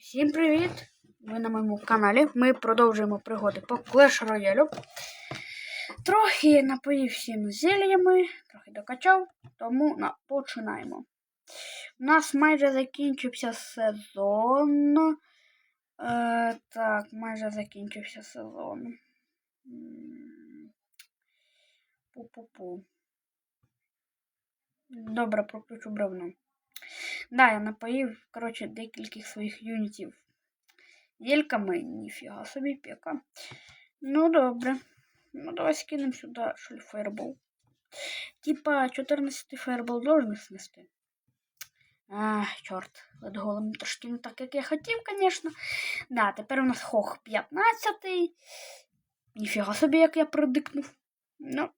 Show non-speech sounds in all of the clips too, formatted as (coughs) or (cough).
Всім привіт! Ви на моєму каналі. Ми продовжуємо пригоди по Clash Royale. Трохи напоїв всім зельями, трохи докачав, тому на, починаємо. У нас майже закінчився сезон. Е, так, майже закінчився сезон. Пу-пу-пу. Добре, проключу бревно. Да, я напоїв, коротше, декільких своїх юнітів зільками. Ніфіга собі пека. Ну, добре. Ну, давай скинем сюди фаербол. Типа 14 фаербол должен снести. А, чорт, лед голим трошки не так, як я хотів, звісно. Да, тепер у нас хох 15. Ніфіга собі, як я предикнув. Ну,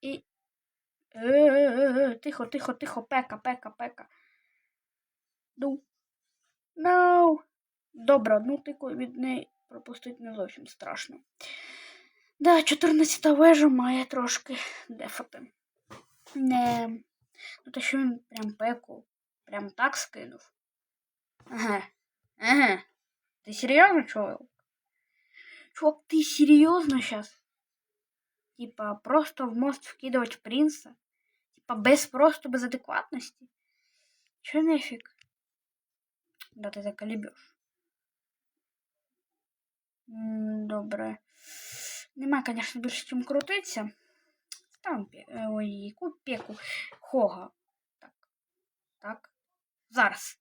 і. Е-е-е, Тихо, тихо, тихо, пека, пека, пека. Ну. No. Добре, одну тику від неї пропустити не зовсім страшно. Да, 14 вежа має трошки дефати. Не. Ну, те, що він прям пеку. Прям так скинув. Ага. Ага. Ти серйозно, чувак? Чувак, ти серйозно сейчас? Типа, просто в мост вкидывать принца? Типа, без просто без адекватности? Че нафиг? Да ти заколебеш. Добре. Нема, звісно, більше чим крутиться. Там е, ой, яку пеку. Хога. Так. Так. Зараз.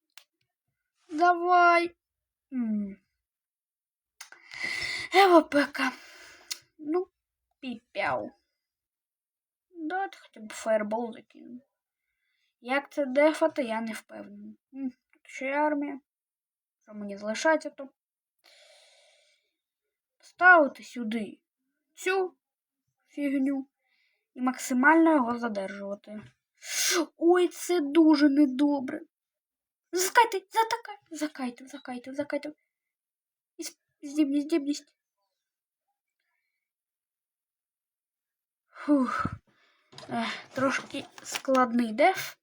Давай. М. Ево пека. Ну, піпяу. Давайте хоча б фаербол закину. Як це дефати, я не впевнений. Тут ще армія. Що мені залишається, то ставити сюди цю фігню і максимально його задержувати. Ой, це дуже недобре. Закайте, затакайте, закайте, закайте, закайте. Здібність, здібність. Фух. Ех, трошки складний деф.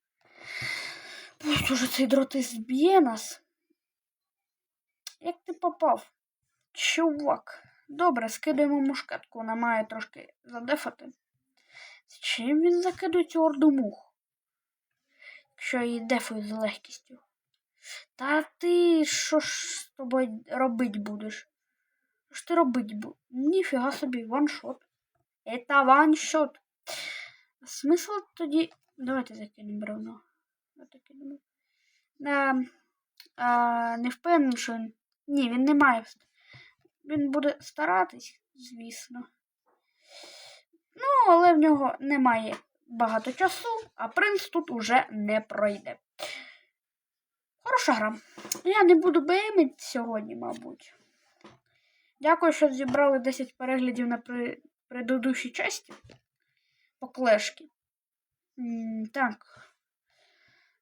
Ось уже цей дротис зб'є нас. Як ти попав? Чувак. Добре, скидаємо мушкетку, вона має трошки задефати. З чим він закидує цю орду мух? Якщо її дефую з легкістю. Та ти що ж з тобою робить будеш? Що ж ти робить будеш? Ніфіга собі, ваншот. Это ваншот. Смисл тоді. Давайте закинемо бревно. А, а, не впевнений, що він. Ні, він не має. Він буде старатись, звісно. Ну, але в нього немає багато часу, а принц тут уже не пройде. Хороша гра. Я не буду беймити сьогодні, мабуть. Дякую, що зібрали 10 переглядів на предыдущій часті по клешки. Так.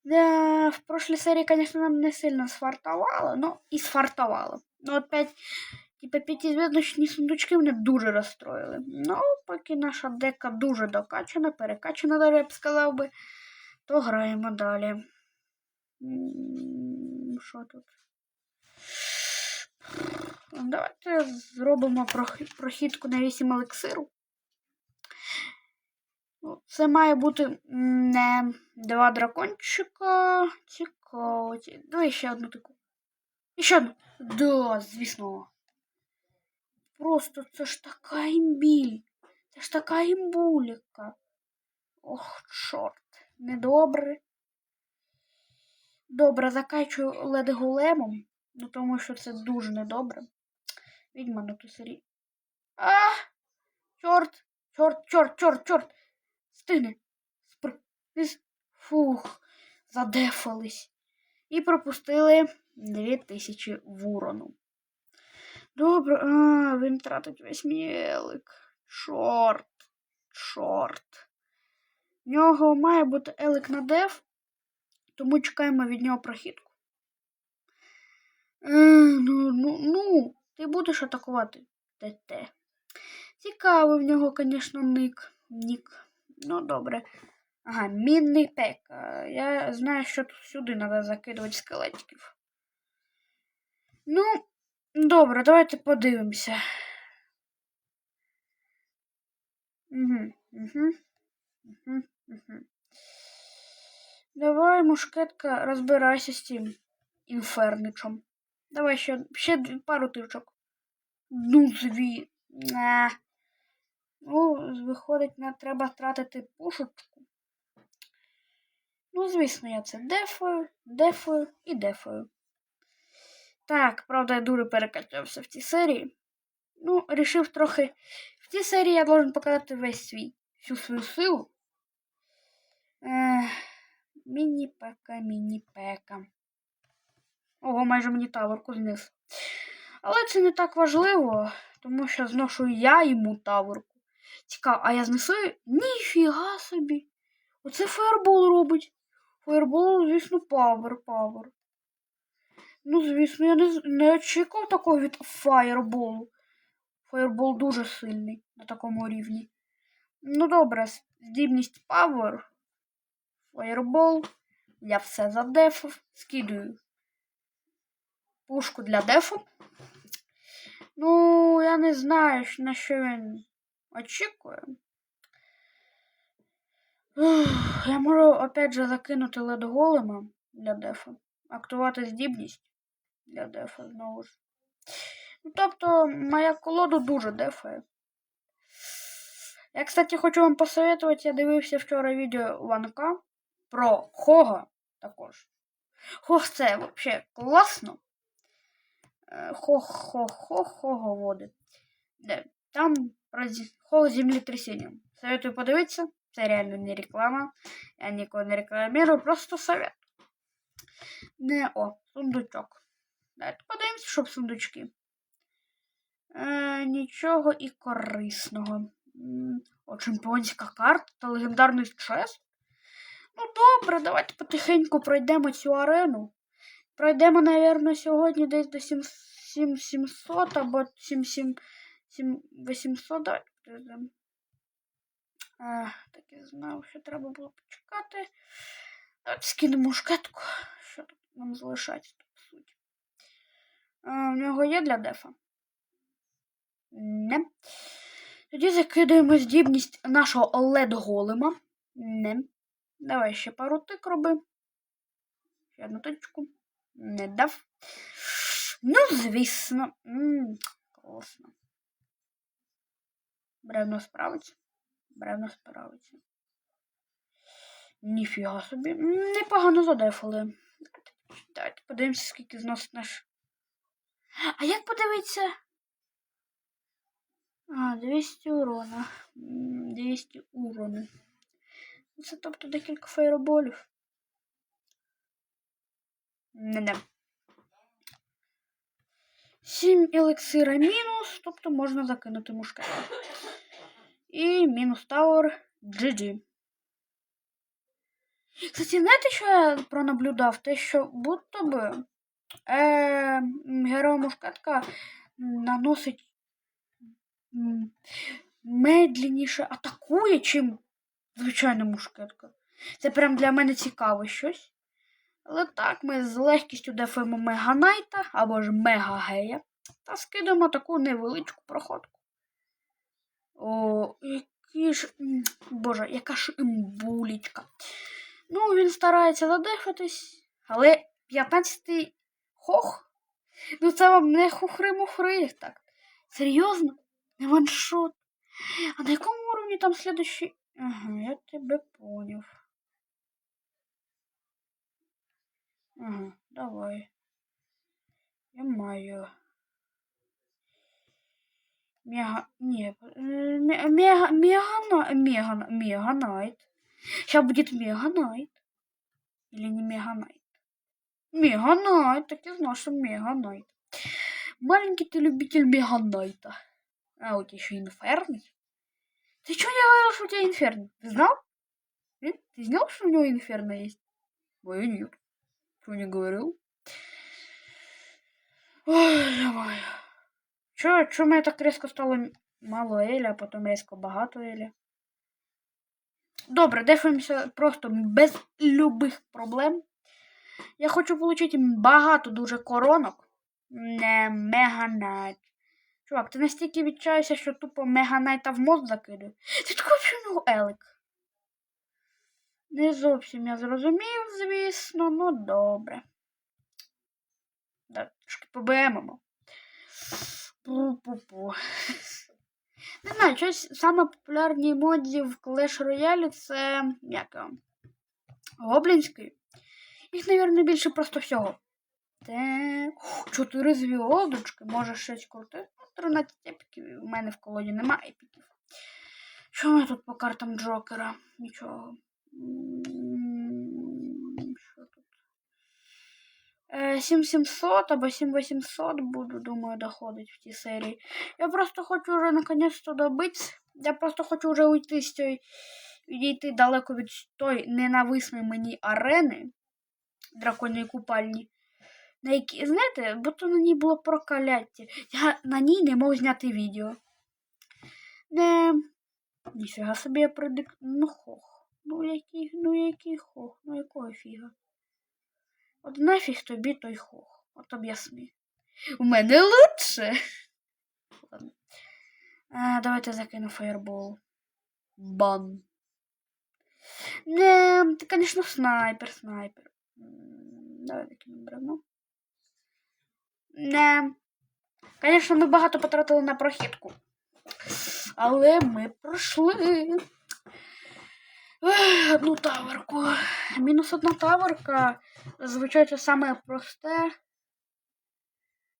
Да, в прошлой серии, конечно, нам не сильно сфартовало, но и сфартовало. Но опять, типа, п'ятизв'язочні сундучки мене дуже розстроїли. Ну, поки наша дека дуже докачана, перекачана, даже, я б сказав би, то граємо далі. Що тут? Давайте зробимо прохідку на 8 елексиру. Ну, Це має бути не два дракончика. Цікаво. Давай ще одну таку. І ще одну. Да, звісно. Просто це ж така імбіль. Це ж така імбуліка. Ох, чорт. Недобре. Добре, закачую лед големом. Ну тому що це дуже недобре. Відьма на ту сері. А! Чорт! Чорт, чорт, чорт, чорт! Спр... Фух, задефались. І пропустили 2000 в урону. Добре, а, він тратить весь мій елик. Чорт, чорт. В нього має бути елик на деф, тому чекаємо від нього прохідку. Е, ну, ну, ну, ти будеш атакувати ТТ. Цікавий в нього, звісно, ник. Нік. Ну, добре. Ага, мінний пек. Е, Я знаю, що тут сюди треба закидувати скелетиків. Ну, добре, давайте подивимося. Угу, угу, угу, угу. Давай, мушкетка, розбирайся з цим інферничем. Давай ще, ще пару тичок. Ну, дві. Ну, виходить, не треба тратити пушечку. Ну, звісно, я це дефою, дефою і дефою. Так, правда, я дуже перекачався в цій серії. Ну, рішив трохи. В цій серії я должен показати весь свій, всю свою силу. Міні-пека, міні-пека. Ого, майже мені таверку знес. Але це не так важливо, тому що зношу я йому таверку. Цікаво, а я знесу? Ніфіга собі. Оце фаербол робить. Фаербол, звісно, павер, павер. Ну, звісно, я не, не очікував такого від фаєрболу. Фаєрбол дуже сильний на такому рівні. Ну, добре, здібність Power. Фаєрбол. Я все задефав. Скидаю пушку для дефу. Ну, я не знаю, на що він очікує. Ух, Я можу опять же закинути лед голема для дефа. Актувати здібність для дефа знову ж. Ну, тобто, моя колода дуже дефає. Я, кстати, хочу вам посоветувати, я дивився вчора відео Ванка про Хога також. Хог це взагалі класно. Е, хого води. Там Хог землетрясінням. Советую подивитися. Це реально не реклама. Я нікого не рекламірую, просто совет. Не о, сундучок. Давайте подивимося, щоб сундучки. Е, нічого і корисного. О, чемпіонська карта та легендарний чест. Ну добре, давайте потихеньку пройдемо цю арену. Пройдемо, напевно, сьогодні десь до 7700 або 7800. Давайте пройдемо. А, так і знав, що треба було почекати. Давайте скинемо шкетку. Що тут нам залишається, суті. А, в нього є для дефа? Не. Тоді закидаємо здібність нашого led голема. Не. Давай ще пару тик роби. Ще одну тичку. Не дав. Ну, звісно. М, класно. Бревно справиться. Бревно справиться. Ніфіга собі. Непогано задефали. Давайте подивимося, скільки зносить наш. А як подивитися? А, 200 урона. 200 урону. Це тобто декілька фейерболів. Не не. 7 елексира мінус, тобто можна закинути мушкет. І мінус Тауер GG. Кстати, знаєте, що я пронаблюдав? Те, що будто би е, герой мушкетка наносить медленніше атакує, чим звичайна мушкетка. Це прям для мене цікаво щось. Але так, ми з легкістю дефаємо Меганайта або ж Мегагея та скидаємо таку невеличку проходку. О, який ж. Боже, яка ж імбулічка. Ну, він старається задефатись, але 15-й хох. Ну це вам не хухри-мухри так. Серйозно? Не ваншот. А на якому уровні там следующий? Ага, я тебе поняв. Ага, давай. Я маю. Мега... Не, э, ме- мега... Мегана... Мегана... Меганайт. Сейчас будет Меганайт. Или не Меганайт? Меганайт, так я знал, что Меганайт. Маленький ты любитель Меганайта. А, у тебя еще инферный? Ты что не говорил, что у тебя инферно? Ты знал? Ты знал, что у него инферно есть? Ой, нет. Что не говорил? Ой, давай. Чё, чё мне так резко стало мало Еля, а потом резко багато Еля? Добре, дефаємося просто без любих проблем. Я хочу отримати багато дуже коронок. Не меганайт. Чувак, ти настільки відчаєшся, що тупо меганайта в мозк закидує. Ти такий взагалі у нього елик. Не зовсім я зрозумів, звісно, ну добре. Трошки побемемо. Пу-пу-пу. Не знаю, щось саме популярні емодзі в Clash Royale це як його, Гоблінський. Їх, мабуть, більше просто всього. Те... Чотири зв'язочки, може щось крутити. Ну, 13 епіків. У мене в колоді нема епіків. Що у мене тут по картам Джокера? Нічого. М, Що тут? Е, 7700 або 7800 буду, думаю, доходить в тій серії. Я просто хочу вже наконець-то добити. Я просто хочу вже уйти з цієї, відійти далеко від тої ненависної мені арени драконьої купальні. На які, знаєте, бо то на ній було прокляття. Я на ній не мог зняти відео. Не. Ніфіга собі я предик... Ну хох. Ну який, ну який хох, ну якого фіга? От нафіг тобі той хох. От об'ясни. У мене лучше. А, давайте закину фаербол. Бан. Не, ти, конечно, снайпер, снайпер. Давай закинемо бревно. Не. Конечно, ми багато потратили на прохідку. Але ми пройшли. Ех, Одну таверку. Мінус одна таверка. Зазвичай це саме просте.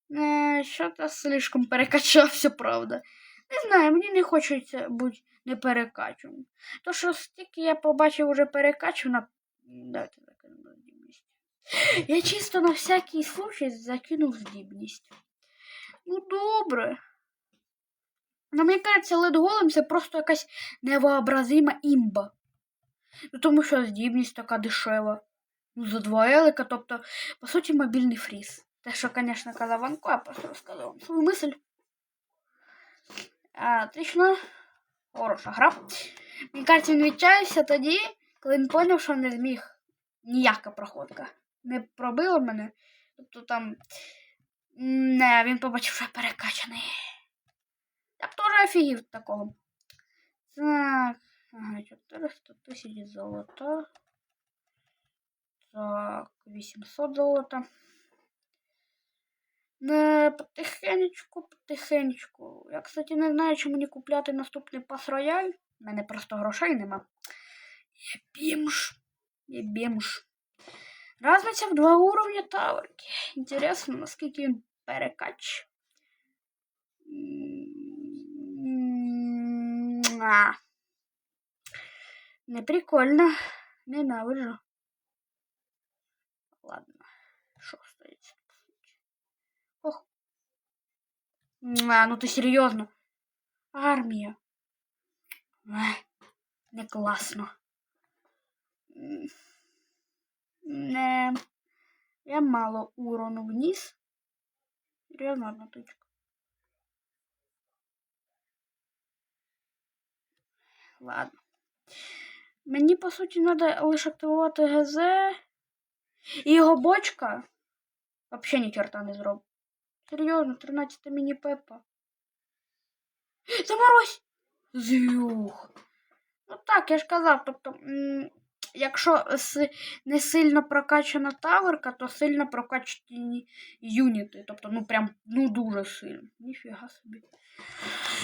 Не, що то слишком перекачався, правда. Не знаю, мені не хочеться бути не перекачаним. То, що стільки я побачив уже перекачана. Давайте закинемо здібність. Я чисто на всякий случай закинув здібність. Ну, добре. Ну, мені кажеться, лед голем це просто якась невообразима імба. Ну, тому що здібність така дешева. Ну, за два елика, тобто, по суті, мобільний фріз. Те, що, звісно, казав Ванко, я просто розказав вам свою мисль. Отлично. Хороша гра. Мені кажеться, він відчаявся тоді, коли він зрозумів, що не зміг ніяка проходка. Не пробила мене. Тобто там. Не, він побачив, що я перекачаний. Я б теж офігів такого. Так. Ага, 400 тисяч золота. Так, 800 золота. Не, потихенечку, потихенечку. Я, кстати, не знаю, чи мені купляти наступний пас рояль. У мене просто грошей нема. Я бімж. Разниця в два уровня таверки. Інтересно, наскільки він перекач. А. Не прикольно. Ненавиджу. Ладно. Що стоїть? Ох. А, ну ти серйозно. Армія. Не класно. Не. Я мало урону вниз. Серйозно одна точка. Ладно. Мені, по суті, треба лише активувати ГЗ. І його бочка взагалі ні черта не зробить. Серйозно, 13 міні Пепа. Заморозь! Зюх. Ну так, я ж казав, тобто, якщо не сильно прокачана таверка, то сильно прокачані юніти. Тобто, ну прям ну дуже сильно. Ніфіга собі.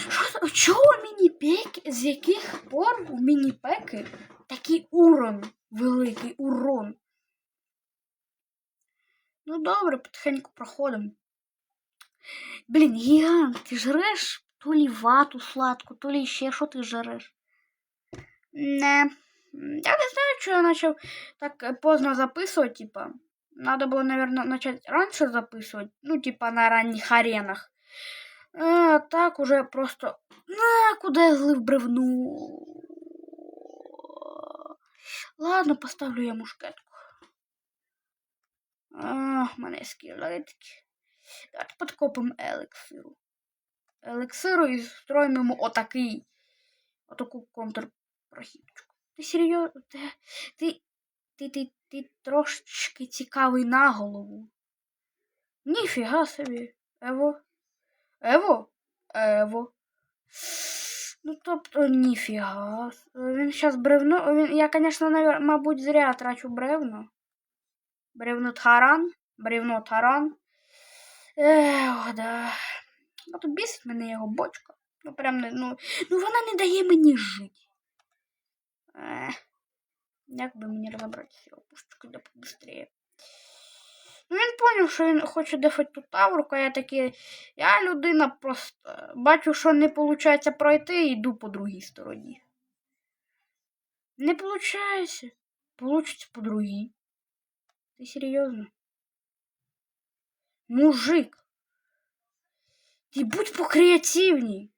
Що, чого міні-пеки? З яких пор в міні-пеки такий урон великий урон? Ну добре, потихеньку проходимо. Блін, гігант, ти жреш то лі вату сладку, то лі ще що ти жреш? Не. Я не знаю, що я почав так е, поздно записувати, типа. Надо было, наверное, начать раньше записывать. Ну, типа на ранних аренах. А, так уже просто. На, куда я злив бревну? Ладно, поставлю я мушкетку. А, в мене є скелетки. Давайте подкопимо елексиру. Елексиру і строїмо йому отакий. Отаку контрпрохідчику. Ти серйозно? Ти, ти, ти, ти, трошечки цікавий на голову. Ніфіга собі. Ево. Ево? Ево. Ну, тобто, ніфіга. Він зараз бревно. Він, я, звісно, мабуть, зря трачу бревно. Бревно таран. Бревно таран. Ех, да. Ну, тут бісить мене його бочка. Ну, прям ну, ну вона не дає мені жити. Як би мені розібрати цю пушечку да побыстрее. Ну, він поняв, що він хоче дефати ту таврку, а я такий, я людина просто бачу, що не виходить пройти і йду по другій стороні. Не виходить. Получиться по другій. Ти серйозно? Мужик. Ти будь покреативней.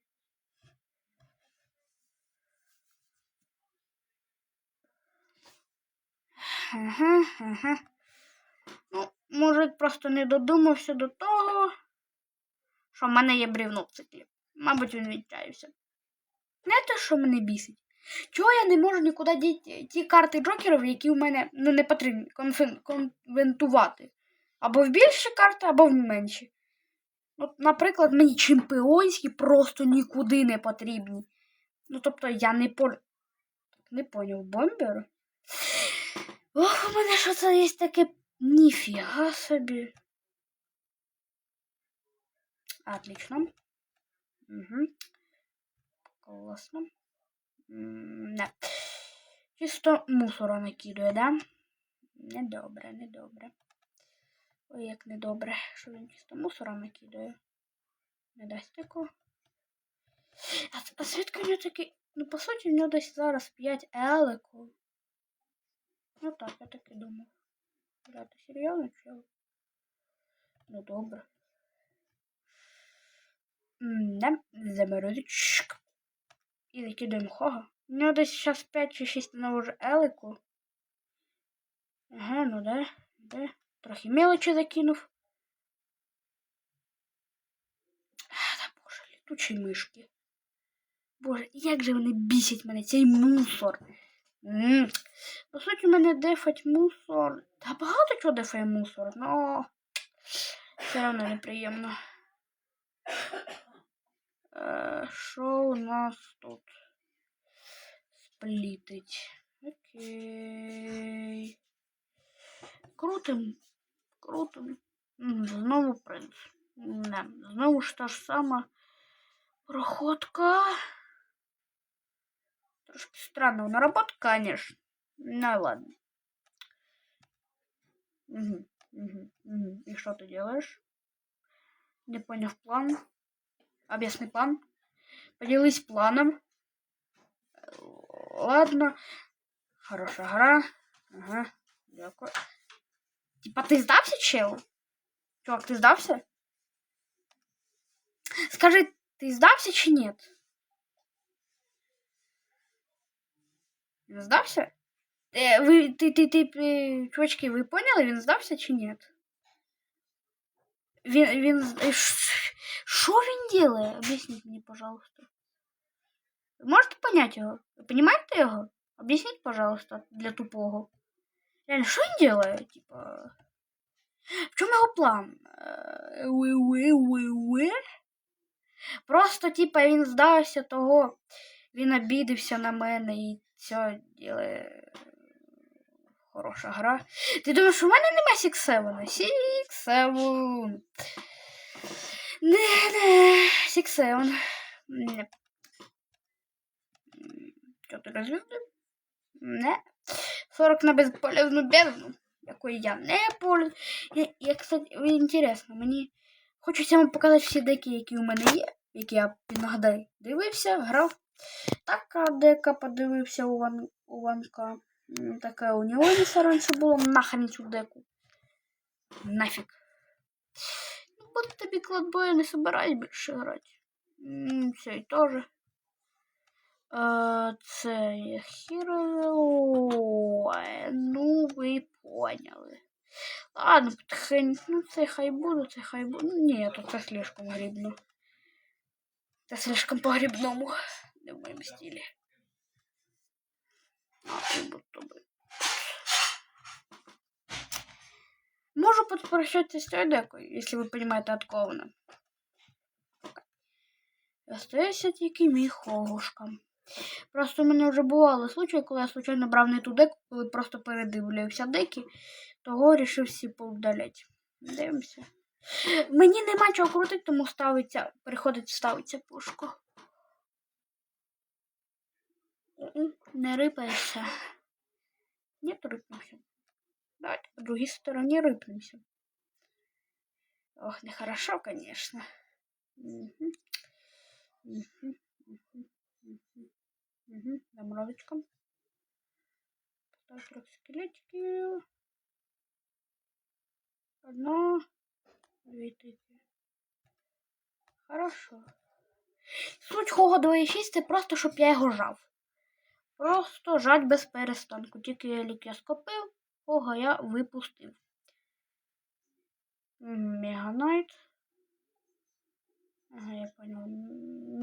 Ага, ага. Ну, мужик просто не додумався до того, що в мене є брівно в циклі. Мабуть, він відчаявся. Не те, що мене бісить. Чого я не можу нікуди діти ті карти джокерів, які у мене ну, не потрібні конвентувати. Або в більші карти, або в менші. От, наприклад, мені чемпіонські просто нікуди не потрібні. Ну, тобто, я не по... Не поняв, бомбер? Ох, у мене що це є таке ніфіга собі. Отлично. Угу. Класно. Не. Чисто мусора накидує, да? Недобре, недобре. Ой, як недобре, що він чисто мусора накидує. Не дасть такого. А, а звідки в нього такий... Ну, по суті, в нього десь зараз 5 елику. Ну так, я так і думав. Бля, ти серйозно чел? Ну добре. Да, заморозочка. І закидаємо хога. У нього десь зараз 5 чи 6 на вже елику. Ага, ну да, да. Трохи мелочі закинув. А, да боже, літучі мишки. Боже, як же вони бісять мене, цей мусор. По суті, мене дефать мусор. Та багато чого дефає мусор, но все одно неприємно. Що е, у нас тут? Сплітить. Окей. Крутим. Крутим. Знову принц. Не, знову ж та ж сама проходка. Трошки странно наработка, конечно. Ну ладно. Угу, угу, угу. И что ты делаешь? Не понял план. Объясни план. Поделись планом. Ладно. Хорошая гра. Ага. Дякую. Типа ты сдався, чел? Чувак, ты сдався? Скажи, ты сдався чи нет? Він здався? Е, ви, ти, ти, ти, ти, чувачки, ви поняли, він здався чи ні? Він, він, що він делає? Об'ясніть мені, пожалуйста. Ви можете понять його? Ви понимаете його? Об'ясніть, пожалуйста, для тупого. Реально, що він делає? Типа... В чому його план? Уи-уи-уи-уи? Просто, типа, він здався того, він обідився на мене і все делає хороша гра. Ти думаєш, у мене нема Сіксевена? Сіксевен. Не, не, Сіксевен. Не. Що ти розвідав? Не. 40 на безполезну бездну, якої я не пользуюсь. Я, кстати, інтересно, мені хочеться вам показати всі деки, які у мене є, які я іноді дивився, грав. Така дека подивився у, Ван... у Ванка. Така у нього раніше було нахрен цю деку. Нафіг. Ну, Буде тобі кладбою не собираюсь більше грати. Це теж. Це є Hero. Ну, ви поняли. Ладно, потихеньку, ну це хай буде, це хай буде. Ну, ні, то це слишком грібно. Це слишком по грібному не в моєму стилі. А, будто би. Можу попрощатися з цією декою, якщо ви розумієте, від кого вона. Остається тільки мій хогушка. Просто в мене вже бували случаї, коли я случайно брав не ту деку, коли просто передивлювався деки, того вирішив всі поудаляти. Дивимося. Мені нема чого крутити, тому ставиться, приходить ставиться пушку. Не рипається. Нет, рипнемся. Давайте по другой стороне рыпнемся. Ох, нехорошо, конечно. Угу. Угу. Угу. Угу. Угу. Заморозочком. Поставь трох скелетики. Одно. Две третьи. Хорошо. Суть Хого 2.6 це просто, щоб я його жав. Просто жать без перестанку. Тільки елік я скопив, Хога я випустив. Меганайт. Ага, я понял.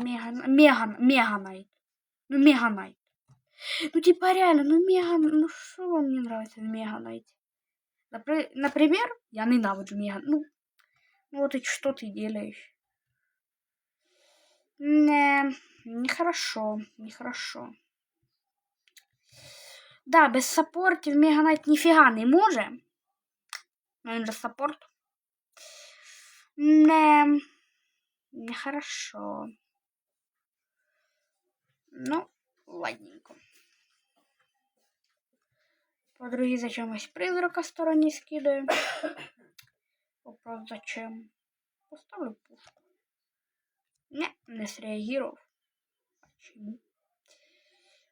Меган... Меган... Меганайт. Ну, Меганайт. Ну, типа, реально, ну, Меган... Ну, что вам не нравится в Меганайте? Напри... Например, я ненавижу Меган. Ну, ну, вот и что ты делаешь? Не, нехорошо, нехорошо. Да, без саппортів Меганайт ніфіга не може. Ну, він же саппорт. Не, нехорошо. Ну, ладненько. Подруги зачемось призрака стороні скидаю. (coughs) Вопрос зачем? Поставлю пушку. Не, не среагировал. Почему?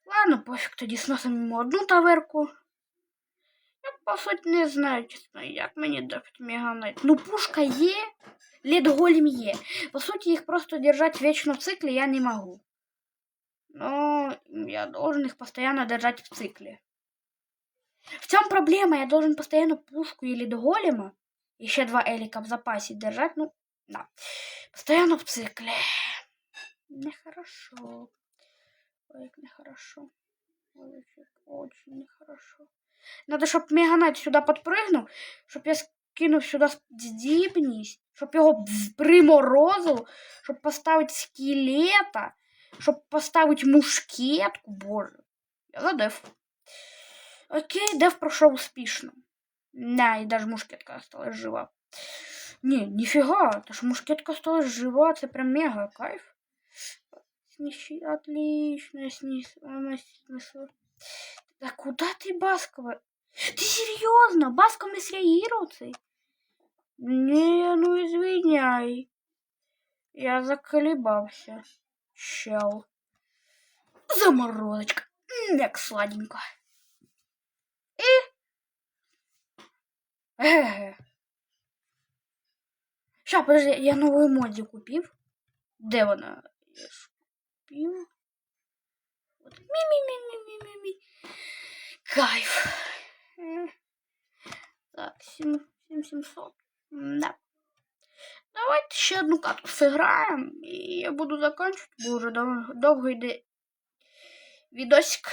Ладно, пофіг тоді сносимо одну таверку. Я, по суті, не знаю, чесно, як мені дати меганайт. Ну, пушка є, лід голем є. По суті, їх просто держать вечно в цикле я не могу. Но я должен их постоянно держать в цикле. В чем проблема? Я должен постоянно пушку или голема, еще два элика в запасе держать. Ну, да. Постоянно в цикле. Нехорошо. Ой, как нехорошо. Ой, очень нехорошо. Надо, щоб Меганайт сюди підпригнув, щоб я скинув сюди здібність, щоб його приморозило, щоб поставити скелета, щоб поставити мушкетку. Боже. Я за деф. Окей, деф пройшов успішно. Не, і даже мушкетка осталась жива. Не, нифига, это ж мушкетка осталась жива, это прям мега кайф. Снищи, отлично, снесло. Да куда ты, Баскова? Ты серьезно? Басков не среагировал цей? Не, ну извиняй. Я заколебался. Чел. Заморозочка. Як сладенько. И... Эге. Ща, подожди, я нову емодзі купив. Де вона? Я ж купив. От. Мі-мі-мі-мі-мі-мі. Кайф. Так, 7700. Да. Давайте ще одну катку зіграємо. І я буду закінчувати, бо вже довго, довго йде відосик.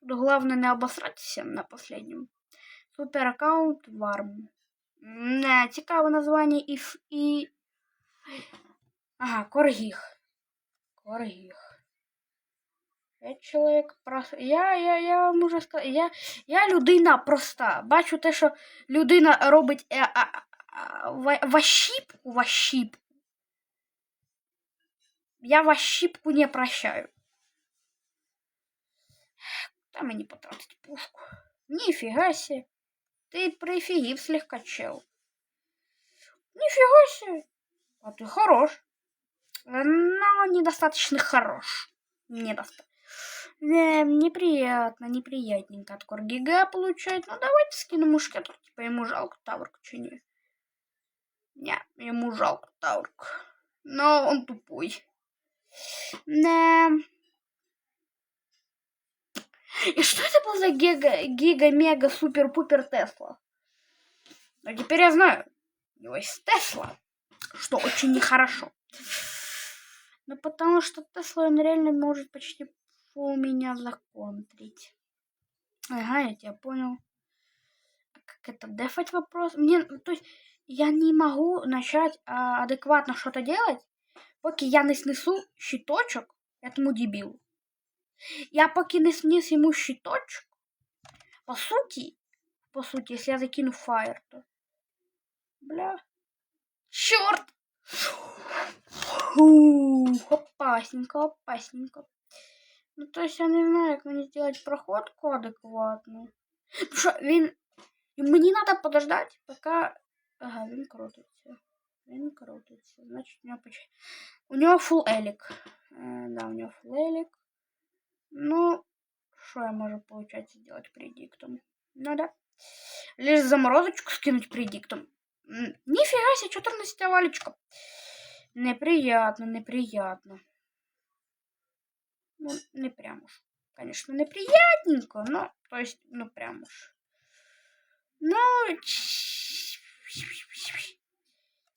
Тут головне не обосратися на последньому. Супер аккаунт Варм. Не, цікаве названня і, і... Ага, Коргіх. Коргіх. Я чоловік просто. Я я, я можу сказати, я я людина проста. Бачу те, що людина робить а, а, а, ващіпку, ващіпку. Я ващіпку не прощаю. Та мені потратить пушку. Ніфіга себе. Ты прифигив слегка, чел. Нифига себе. А ты хорош. Но недостаточно хорош. Недостаточно. Да, неприятно, неприятненько от Коргига получать. Ну, давайте скину мушкетер. Типа ему жалко Таурк, че не? Не, ему жалко Таурк. Но он тупой. Да. И что это был за гига, гига, мега, супер, пупер Тесла? Но теперь я знаю. У него есть Тесла, что очень нехорошо. Ну, потому что Тесла, он реально может почти у меня законтрить. Ага, я тебя понял. Так, как это, дефать вопрос. Мне, ну, то есть, я не могу начать а, адекватно что-то делать, поки я не снесу щиточок этому дебилу. Я поки не сніс йому щиточок, по суті, по суті, если я закину фаер, то... Бля. Черт! Фух, опасненько, опасненько. Ну, то есть я не знаю, як мені зробити проходку адекватну. Тому що він... і Мені треба подождати, поки... Ага, він крутиться. Він крутиться. Значить, у нього поч... У нього фул елік. Е, да, у нього фул елік. Ну, что я могу, получается, сделать предиктом? Ну да. Лишь заморозочку скинуть предиктом. М, Нифига себе, 14 валечка. Неприятно, неприятно. Ну, не прям уж. Конечно, неприятненько, но, то есть, ну, прям уж. Ну,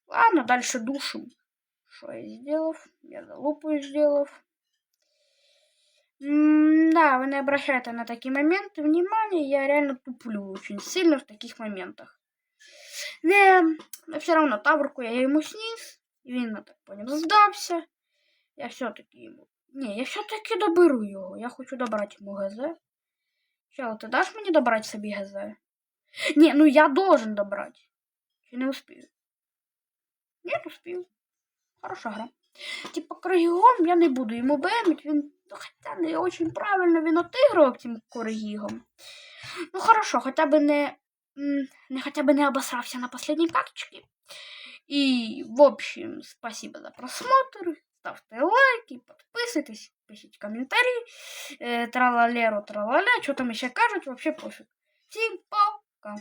ладно, дальше душим. Что я сделав? Я залупу сделав. М, Да, вы не обращайте на такие моменты внимания, я реально туплю очень сильно в таких моментах. Не, но все равно таврку я ему снес, і він, так понял, здався. Я все-таки йому. Ні, я все-таки доберу його. Я хочу добрати йому ГЗ. Чел, ти даш мені добрати собі ГЗ? Ні, ну я должен добрати. Чи не успію? Ні, успів. Хороша гра. Типа Коригігом я не буду йому бемить, він ну, хоча не очень правильно він отигрував цим Коригігом. Ну хорошо, хоча б не, не хоча б не обосрався на последній карточці. І, в общем, спасибо за просмотр. Ставте лайки, підписуйтесь, пишіть коментарі. Е, тралалеру, тралаля, що там ще кажуть, вообще пофіг. Всім пока.